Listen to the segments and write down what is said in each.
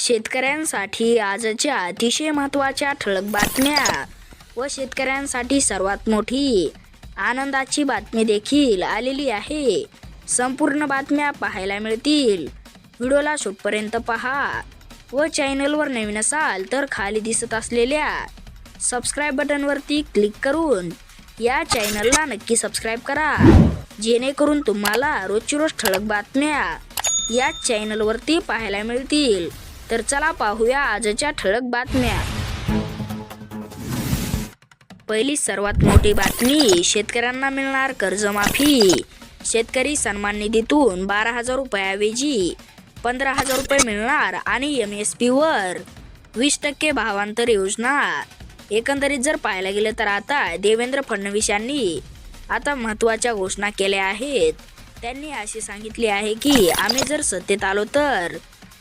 शेतकऱ्यांसाठी आजच्या अतिशय महत्त्वाच्या ठळक बातम्या व शेतकऱ्यांसाठी सर्वात मोठी आनंदाची बातमी देखील आलेली आहे. संपूर्ण बातम्या पाहायला मिळतील. व्हिडिओला शेवटपर्यंत पहा व चॅनलवर नवीन असाल तर खाली दिसत असलेल्या सबस्क्राईब बटनवरती क्लिक करून या चॅनलला नक्की सबस्क्राईब करा. जेणेकरून तुम्हाला रोजची रोज ठळक बातम्या या चॅनलवरती पाहायला मिळतील. तर चला पाहूया आजच्या ठळक बातम्या. पहिली सर्वात मोठी बातमी शेतकऱ्यांना मिळणार कर्जमाफी. शेतकरी सन्मान निधीतून बारा हजार रुपयाऐवजी पंधरा हजार रुपये मिळणार आणि एम एस पीवर वीस टक्के भावांतर योजना एकंदरीत जर पाहायला गेलं तर आता देवेंद्र फडणवीस यांनी आता महत्त्वाच्या घोषणा केल्या आहेत. त्यांनी असे सांगितले आहे की आम्ही जर सत्तेत आलो तर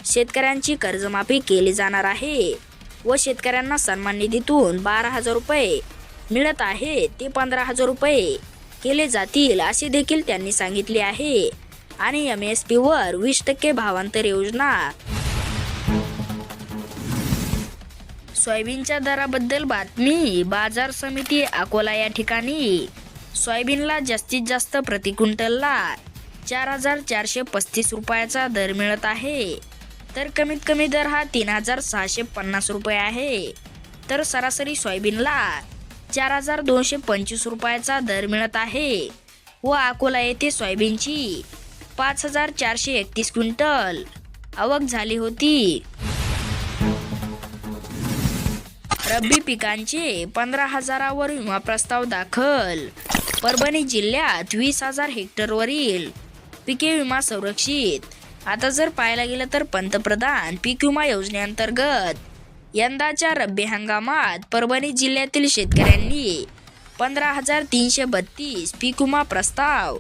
शेतकऱ्यांची कर्जमाफी केली जाणार आहे व शेतकऱ्यांना सन्मान निधीतून बारा हजार रुपये मिळत आहे. ते पंधरा हजार रुपये केले जातील असे देखील त्यांनी सांगितले आहे. आणि एम एस पीवर वीस टक्के भावांतर योजना. सोयाबीनच्या दराबद्दल बातमी. बाजार समिती अकोला या ठिकाणी. सोयाबीनला जास्तीत जास्त प्रति क्विंटलला चार हजार चारशे पस्तीस रुपयाचा दर मिळत आहे. तर कमीत कमी दर हा तीन हजार सहाशे पन्नास रुपये आहे. तर सरासरी सोयाबीनला चार हजार दोनशे पंचवीस रुपयाचा दर मिळत आहे. व अकोला येथे सोयाबीनची पाच हजार चारशे एकतीस क्विंटल आवक झाली होती. रब्बी पिकांचे पंधरा हजारावर विमा प्रस्ताव दाखल. परभणी जिल्ह्यात वीस हजार हेक्टरवरील पिके विमा संरक्षित. आता जर पाहायला गेलं तर पंतप्रधान पीक विमा योजनेअंतर्गत यंदाच्या रब्बी हंगामात परभणी जिल्ह्यातील शेतकऱ्यांनी पंधरा हजार तीनशे बत्तीस पीक विमा प्रस्ताव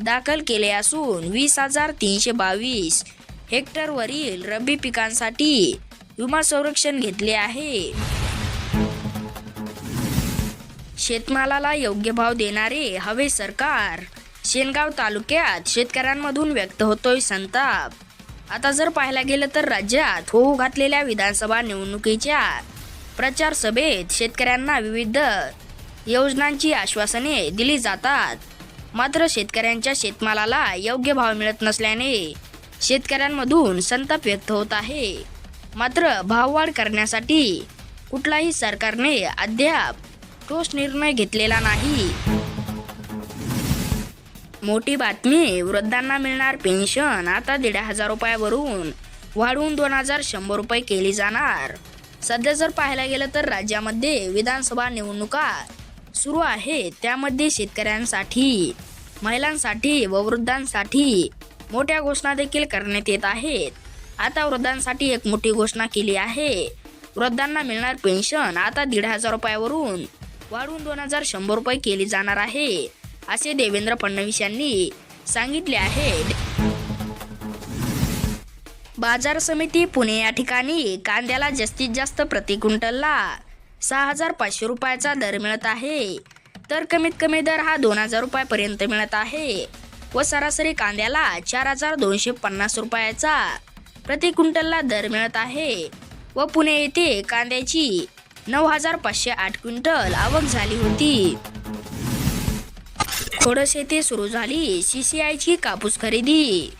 दाखल केले असून वीस हजार तीनशे बावीस हेक्टरवरील रब्बी पिकांसाठी विमा संरक्षण घेतले आहे. शेतमालाला योग्य भाव देणारे हवे सरकार शेनगाव तालुक्यात शेतकऱ्यांमधून व्यक्त होतोय संताप. आता जर पाहायला गेलं तर राज्यात होऊ घातलेल्या विधानसभा निवडणुकीच्या प्रचार सभेत शेतकऱ्यांना विविध योजनांची आश्वासने दिली जातात. मात्र शेतकऱ्यांच्या शेतमालाला योग्य भाव मिळत नसल्याने शेतकऱ्यांमधून संताप व्यक्त होत आहे. मात्र भाववाढ करण्यासाठी कुठलाही सरकारने अद्याप ठोस निर्णय घेतलेला नाही. मोठी बातमी वृद्धांना मिळणार पेन्शन आता दीड हजार रुपयावरून. वाढवून दोन हजार शंभर रुपये केली जाणार. सध्या जर पाहायला गेलं तर राज्यामध्ये विधानसभा निवडणुका सुरू आहेत. त्यामध्ये शेतकऱ्यांसाठी महिलांसाठी व वृद्धांसाठी मोठ्या घोषणा देखील करण्यात येत आहेत. आता वृद्धांसाठी एक मोठी घोषणा केली आहे. वृद्धांना मिळणार पेन्शन आता दीड हजार रुपयावरून. वाढवून दोन हजार शंभर रुपये केली जाणार आहे. असे देवेंद्र फडणवीस यांनी सांगितले आहे. बाजार समिती पुणे या ठिकाणी कांद्याला जास्तीत जास्त प्रति क्विंटलला सहा हजार पाचशे रुपयाचा दर मिळत आहे. तर कमीत कमी दर हा दोन हजार रुपयापर्यंत मिळत आहे व सरासरी कांद्याला चार हजार दोनशे पन्नास रुपयाचा प्रति क्विंटलला दर मिळत आहे व पुणे येथे कांद्याची नऊ हजार पाचशे आठ क्विंटल आवक झाली होती. खोडस येथे सुरू झाली. सी सी आयची कापूस खरेदी.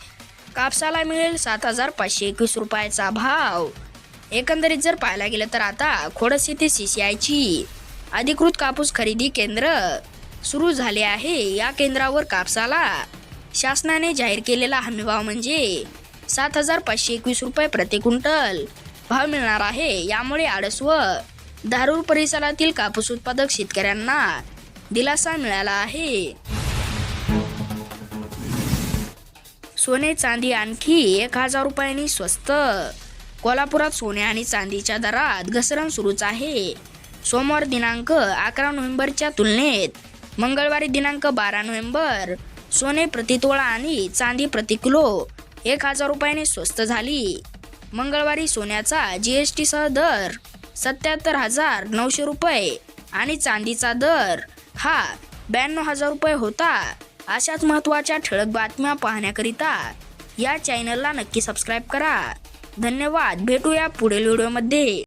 कापसाला मिळेल सात हजार पाचशे एकवीस रुपयाचा भाव. एकंदरीत जर पाहायला गेलं तर आता खोडस येथे सी सी आयची अधिकृत कापूस खरेदी केंद्र सुरू झाले आहे. या केंद्रावर कापसाला शासनाने जाहीर केलेला हमीभाव म्हणजे सात हजार पाचशे एकवीस रुपये प्रति क्विंटल भाव मिळणार आहे. यामुळे आडस व धारूर परिसरातील कापूस उत्पादक शेतकऱ्यांना दिलासा मिळाला आहे. सोने चांदी आणखी एक हजार रुपयांनी स्वस्त. कोल्हापुरात सोने आणि चांदीच्या दरात घसरण सुरूच आहे. सोमवार दिनांक अकरा नोव्हेंबरच्या तुलनेत मंगळवारी दिनांक बारा नोव्हेंबर सोने प्रतितोळा आणि चांदी प्रतिकिलो एक हजार रुपयाने स्वस्त झाली. मंगळवारी सोन्याचा जी एस टीसह दर सत्याहत्तर हजार नऊशे रुपये आणि चांदीचा दर हा ब्याण्णव हजार रुपये होता. अशाच महत्त्वाच्या ठळक बातम्या पाहण्याकरिता या चॅनलला नक्की सबस्क्राईब करा. धन्यवाद. भेटूया पुढील व्हिडिओमध्ये